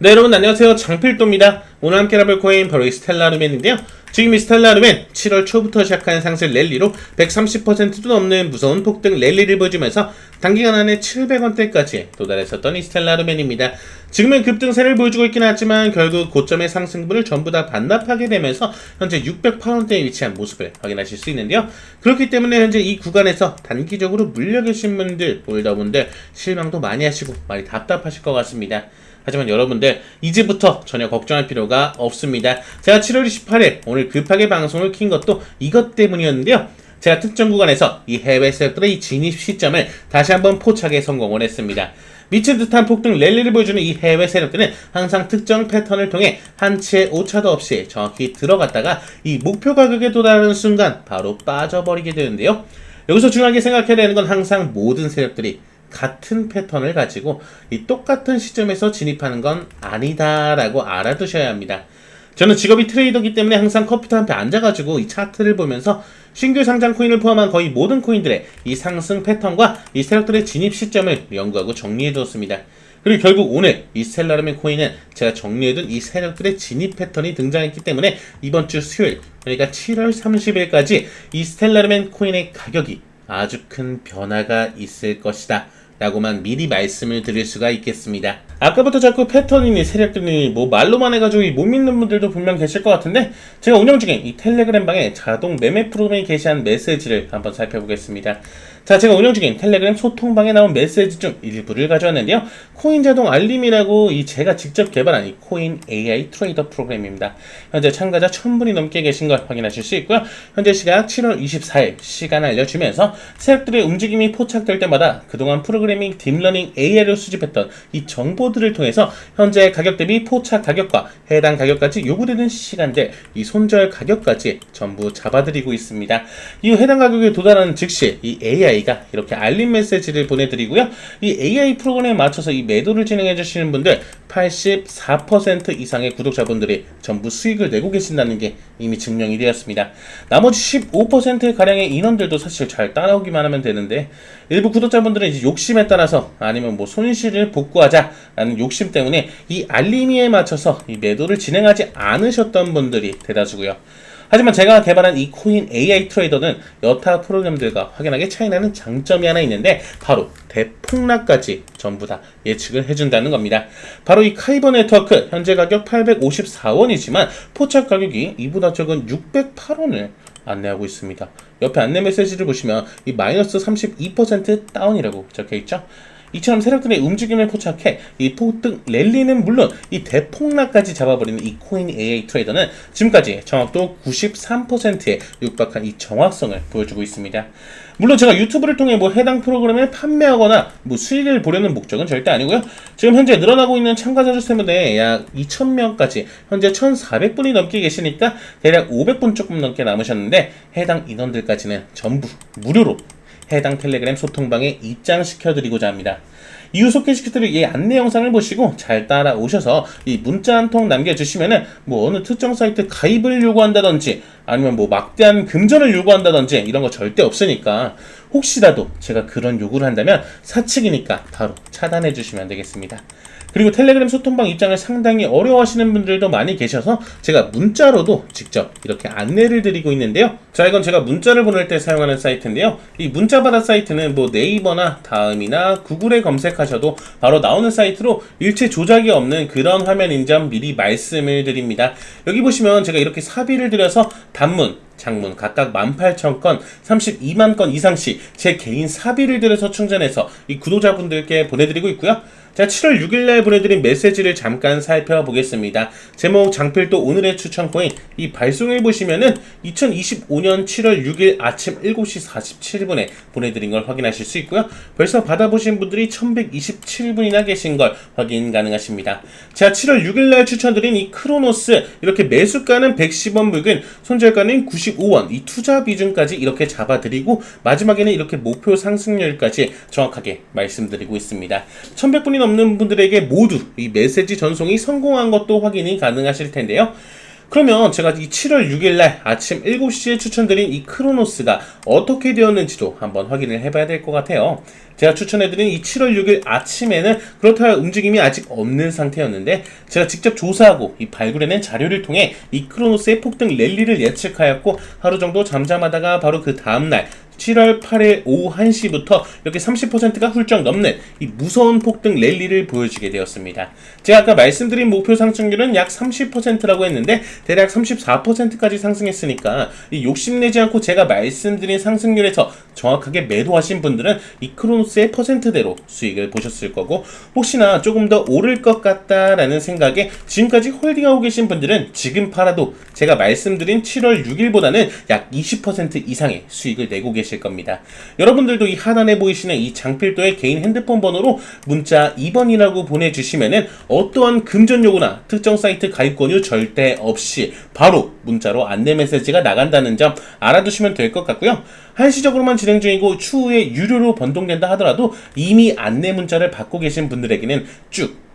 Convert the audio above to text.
네 여러분 안녕하세요. 장필도입니다 오늘 함께 해볼 코인 바로 이 스텔라르멘인데요. 지금 이 스텔라르멘 7월 초부터 시작한 상승 랠리로 130%도 넘는 무서운 폭등 랠리를 보여주면서 단기간 안에 700원대까지 도달했었던 이 스텔라르멘입니다. 지금은 급등세를 보여주고 있긴 하지만 결국 고점의 상승분을 전부 다 반납하게 되면서 현재 608원대에 위치한 모습을 확인하실 수 있는데요. 그렇기 때문에 현재 이 구간에서 단기적으로 물려 계신 분들 홀더분들 실망도 많이 하시고 많이 답답하실 것 같습니다. 하지만 여러분들 이제부터 전혀 걱정할 필요가 없습니다. 제가 7월 28일 오늘 급하게 방송을 킨 것도 이것 때문이었는데요. 제가 특정 구간에서 이 해외 세력들의 진입 시점을 다시 한번 포착에 성공을 했습니다. 미친 듯한 폭등 랠리를 보여주는 이 해외 세력들은 항상 특정 패턴을 통해 한치의 오차도 없이 정확히 들어갔다가 이 목표 가격에 도달하는 순간 바로 빠져버리게 되는데요. 여기서 중요하게 생각해야 되는 건 항상 모든 세력들이 같은 패턴을 가지고 이 똑같은 시점에서 진입하는 건 아니다라고 알아두셔야 합니다. 저는 직업이 트레이더기 때문에 항상 컴퓨터 앞에 앉아가지고 이 차트를 보면서 신규 상장 코인을 포함한 거의 모든 코인들의 이 상승 패턴과 이 세력들의 진입 시점을 연구하고 정리해 두었습니다. 그리고 결국 오늘 이 스텔라르멘 코인은 제가 정리해둔 이 세력들의 진입 패턴이 등장했기 때문에 이번 주 수요일 그러니까 7월 30일까지 이 스텔라르멘 코인의 가격이 아주 큰 변화가 있을 것이다. 라고만 미리 말씀을 드릴 수가 있겠습니다. 아까부터 자꾸 패턴이니 세력들이니 뭐 말로만 해가지고 못 믿는 분들도 분명 계실 것 같은데 제가 운영 중인 이 텔레그램 방에 자동 매매 프로그램이 게시한 메시지를 한번 살펴보겠습니다. 자, 제가 운영 중인 텔레그램 소통방에 나온 메시지 중 일부를 가져왔는데요. 코인 자동 알림이라고 이 제가 직접 개발한 이 코인 AI 트레이더 프로그램입니다. 현재 참가자 1000분이 넘게 계신 걸 확인하실 수 있고요. 현재 시각 7월 24일 시간 알려주면서 세력들의 움직임이 포착될 때마다 그동안 프로그래밍 딥러닝 AI로 수집했던 이 정보들을 통해서 현재 가격 대비 포착 가격과 해당 가격까지 요구되는 시간대 이 손절 가격까지 전부 잡아드리고 있습니다. 이후 해당 가격에 도달하는 즉시 이 AI AI가 이렇게 알림 메시지를 보내드리고요. 이 AI 프로그램에 맞춰서 이 매도를 진행해 주시는 분들 84% 이상의 구독자분들이 전부 수익을 내고 계신다는 게 이미 증명이 되었습니다. 나머지 15% 가량의 인원들도 사실 잘 따라오기만 하면 되는데 일부 구독자분들은 이제 욕심에 따라서 아니면 뭐 손실을 복구하자라는 욕심 때문에 이 알림이에 맞춰서 이 매도를 진행하지 않으셨던 분들이 대다수고요. 하지만 제가 개발한 이 코인 AI 트레이더는 여타 프로그램들과 확연하게 차이나는 장점이 하나 있는데 바로 대폭락까지 전부 다 예측을 해준다는 겁니다. 바로 이 카이버 네트워크 현재 가격 854원이지만 포착 가격이 이보다 적은 608원을 안내하고 있습니다. 옆에 안내 메시지를 보시면 이 마이너스 32% 다운이라고 적혀 있죠. 이처럼 세력들의 움직임을 포착해 이 폭등 랠리는 물론 이 대폭락까지 잡아버리는 이 코인 AI 트레이더는 지금까지 정확도 93%에 육박한 이 정확성을 보여주고 있습니다. 물론 제가 유튜브를 통해 뭐 해당 프로그램을 판매하거나 뭐 수익을 보려는 목적은 절대 아니고요. 지금 현재 늘어나고 있는 참가자 수 때문에 약 2,000명까지 현재 1,400분이 넘게 계시니까 대략 500분 조금 넘게 남으셨는데 해당 인원들까지는 전부 무료로 해당 텔레그램 소통방에 입장시켜드리고자 합니다. 이후 소개시켜드릴 이 안내 영상을 보시고 잘 따라오셔서 이 문자 한 통 남겨주시면은 뭐 어느 특정 사이트 가입을 요구한다든지 아니면 뭐 막대한 금전을 요구한다든지 이런 거 절대 없으니까 혹시라도 제가 그런 요구를 한다면 사측이니까 바로 차단해 주시면 되겠습니다. 그리고 텔레그램 소통방 입장을 상당히 어려워하시는 분들도 많이 계셔서 제가 문자로도 직접 이렇게 안내를 드리고 있는데요. 자, 이건 제가 문자를 보낼 때 사용하는 사이트인데요. 이 문자바다 사이트는 뭐 네이버나 다음이나 구글에 검색하셔도 바로 나오는 사이트로 일체 조작이 없는 그런 화면인 점 미리 말씀을 드립니다. 여기 보시면 제가 이렇게 사비를 들여서 단문, 장문 각각 18,000건, 32만 건 이상씩 제 개인 사비를 들여서 충전해서 이 구독자분들께 보내드리고 있고요. 자, 7월 6일날 보내드린 메시지를 잠깐 살펴보겠습니다. 제목 장필도 오늘의 추천 코인 이 발송해 보시면은 2025년 7월 6일 아침 7시 47분에 보내드린 걸 확인하실 수 있고요. 벌써 받아보신 분들이 1127분이나 계신 걸 확인 가능하십니다. 자, 7월 6일 날 추천드린 이 크로노스 이렇게 매수가는 110원 묵은 손절가는 95원 이 투자 비중까지 이렇게 잡아드리고 마지막에는 이렇게 목표 상승률까지 정확하게 말씀드리고 있습니다. 1100분이 넘는 분들에게 모두 이 메시지 전송이 성공한 것도 확인이 가능하실 텐데요. 그러면 제가 이 7월 6일날 아침 7시에 추천드린 이 크로노스가 어떻게 되었는지도 한번 확인을 해봐야 될 것 같아요. 제가 추천해드린 이 7월 6일 아침에는 그렇다 할 움직임이 아직 없는 상태였는데 제가 직접 조사하고 이 발굴해낸 자료를 통해 이 크로노스의 폭등 랠리를 예측하였고 하루 정도 잠잠하다가 바로 그 다음날 7월 8일 오후 1시부터 이렇게 30%가 훌쩍 넘는 이 무서운 폭등 랠리를 보여주게 되었습니다. 제가 아까 말씀드린 목표 상승률은 약 30%라고 했는데 대략 34%까지 상승했으니까 이 욕심내지 않고 제가 말씀드린 상승률에서 정확하게 매도하신 분들은 이 크로노스의 퍼센트대로 수익을 보셨을 거고 혹시나 조금 더 오를 것 같다라는 생각에 지금까지 홀딩하고 계신 분들은 지금 팔아도 제가 말씀드린 7월 6일보다는 약 20% 이상의 수익을 내고 계실 겁니다. 여러분들도 이 하단에 보이시는 이 장필도의 개인 핸드폰 번호로 문자 2번이라고 보내주시면은 어떠한 금전 요구나 특정 사이트 가입 권유 절대 없이 바로 문자로 안내 메시지가 나간다는 점 알아두시면 될 것 같고요. 한시적으로만 진행 중이고 추후에 유료로 변동된다 하더라도 이미 안내 문자를 받고 계신 분들에게는 쭉